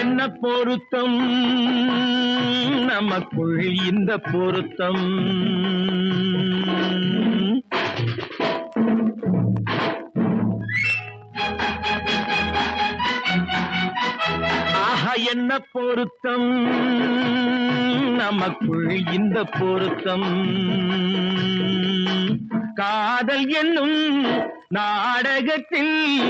என்ன பொருத்தம்? நமக்குள் இந்த பொருத்தம். ஆஹா என்ன பொருத்தம்? நமக்குள் இந்த பொருத்தம். காதல் என்னும் நாடகத்தில்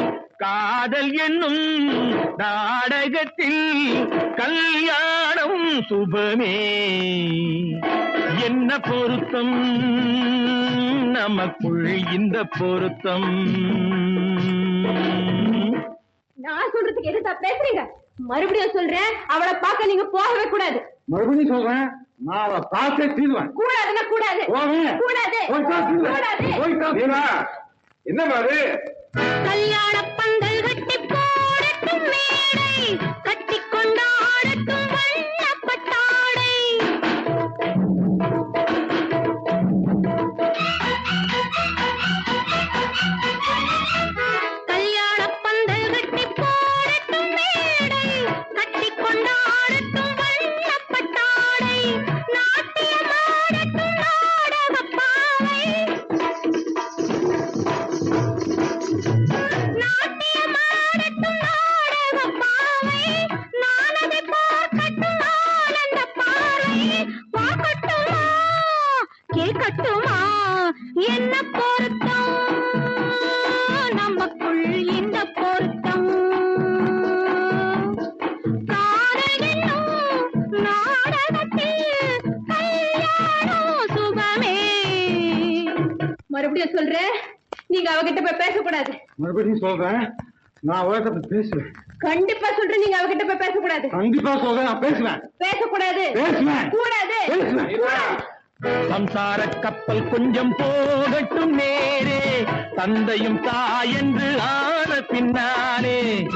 காதல் என்னும் நாடகத்தில் கல்யாணம் சுபமே. என்ன பொருத்தம்? நமக்குள் இந்த பொருத்தம். நான் சொல்றதுக்கு எதுக்கா பேசுறீங்க. மறுபடியும் சொல்றேன். அவளை பார்க்க நீங்க போகவே கூடாது. மறுபடியும் சொல்றேன். நான் அவளை பார்த்தே தீருவேன். கூடாதுன்னா கூடாது. கூடாது. என்ன பாரு? கல்யாண பந்தல் கட்டி போடட்டும் மேடை. கேட்கட்டுமா என்ன பொருத்தம்? நமக்குள் இந்த பொருத்தம். மறுபடியும் சொல்றேன் நீங்க அவகிட்ட போய் பேசக்கூடாது. மறுபடியும் சொல்றேன். நான் உலகத்தை பேசுவேன். கண்டிப்பா சொல்றேன் நீங்க அவகிட்ட போய் பேசக்கூடாது. கண்டிப்பா சொல்றேன் நான் பேசுவேன். பேசக்கூடாது. பேசுவேன். கூடாது. பேசுவேன். சம்சார கப்பல் கொஞ்சம் போகட்டும் நேரே. தந்தையும் தாயென்று ஆன பின்னாலே.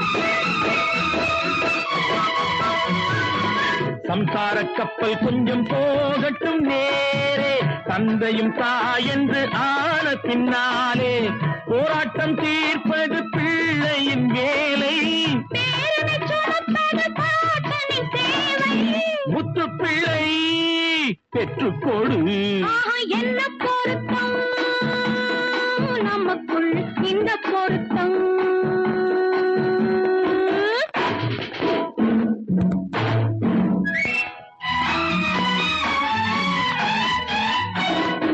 சம்சார கப்பல் கொஞ்சம் போகட்டும் நேரே. தந்தையும் தாயென்று ஆன பின்னாலே. போராட்டம் தீர்ப்பது பிள்ளையின் வேலை. பெற்றுக்கொடு என்ன பொருத்தம்? நமக்குள் இந்த பொருத்தம்.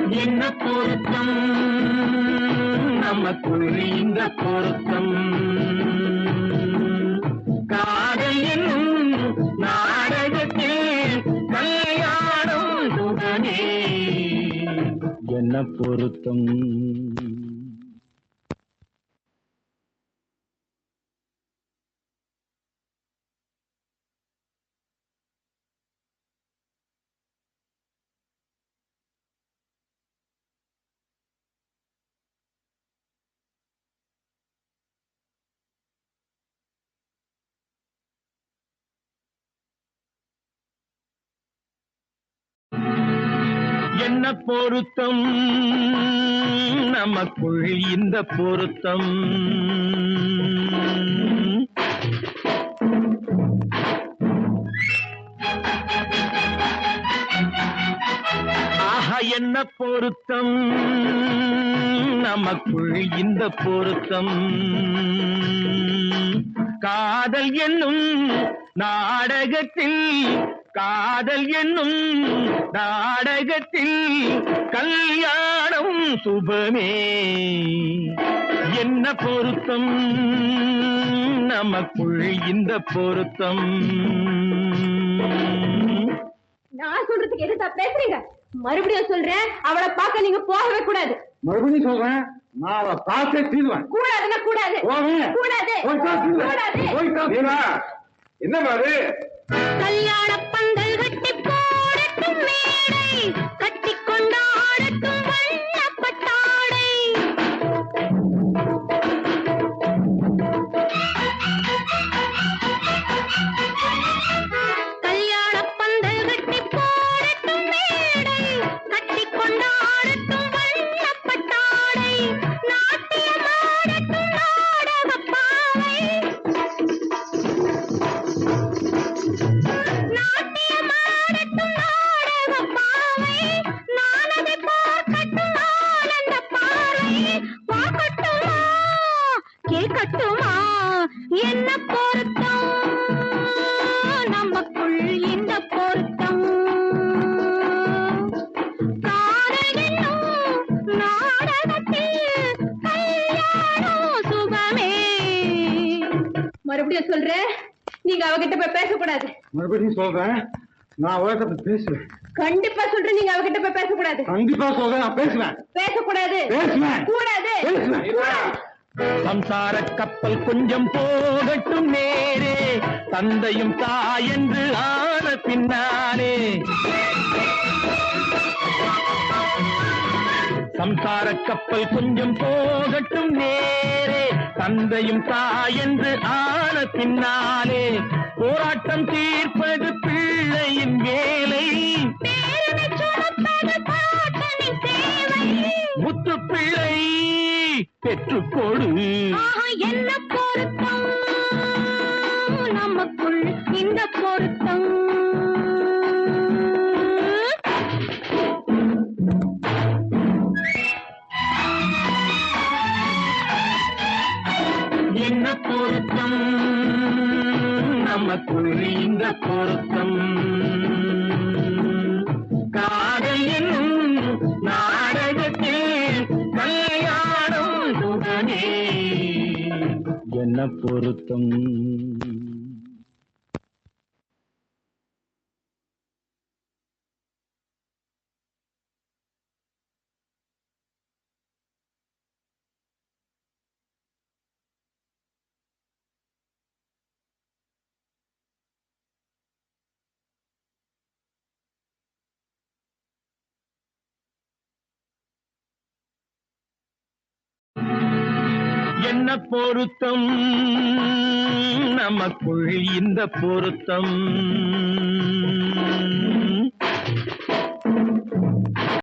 என்ன பொருத்தம்? நமக்குள் இந்த பொருத்தம். பொருத்தம். என்ன பொருத்தம்? நமக்குள் இந்த பொருத்தம். ஆஹா என்ன பொருத்தம்? நமக்குள் இந்த பொருத்தம். காதல் என்னும் நாடகத்தில் காதல் என்னும் நாடகத்தில் கல்யாணம் சுபமே. என்ன பொருத்தம்? நமக்குள் இந்த பொருத்தம். நான் சொல்றதுக்கு எதுக்கா பேசுறீங்க? மறுபடியும் சொல்றேன் அவளை பார்க்க நீங்க போகவே கூடாது. மறுபடியும் சொல்றேன் நான் அவளை பார்த்தே தீருவேன் கூடாதுன்னா கூடாது. கூடாது. என்ன பாரு? கல்யாண பந்தல் கட்டி போடட்டும் மேடை. மறுபடியும் சொல்றேன் நீங்க அவகிட்ட போய் பேசக்கூடாது. மறுபடியும் சொல்றேன். நான் உலகத்தை பேசுவேன். கண்டிப்பா சொல்றேன். நீங்க அவகிட்ட போய் பேசக்கூடாது. கண்டிப்பா சொல்றேன். நான் பேசுவேன். பேசக்கூடாது. பேசுவேன். கூடாது. பேசுவேன். சம்சார கப்பல் கொஞ்சம் போகட்டும் நேரே. தந்தையும் தாயென்று ஆன பின்னாலே. சம்சார கப்பல் கொஞ்சம் போகட்டும் நேரே. தந்தையும் தாயென்று ஆன பின்னாலே. போராட்டம் தீர்ப்பது பிள்ளையின் வேலை. முத்து பிள்ளை பெற்றுக்கொடு என்ன பொருத்தம்? நமக்குள் இந்த பொருத்தம். காதல் என்னும் நாடகத்தில் கல்யாணம் என்ன பொருத்தம்? என்ன பொருத்தம்? நமக்குள் இந்த பொருத்தம்.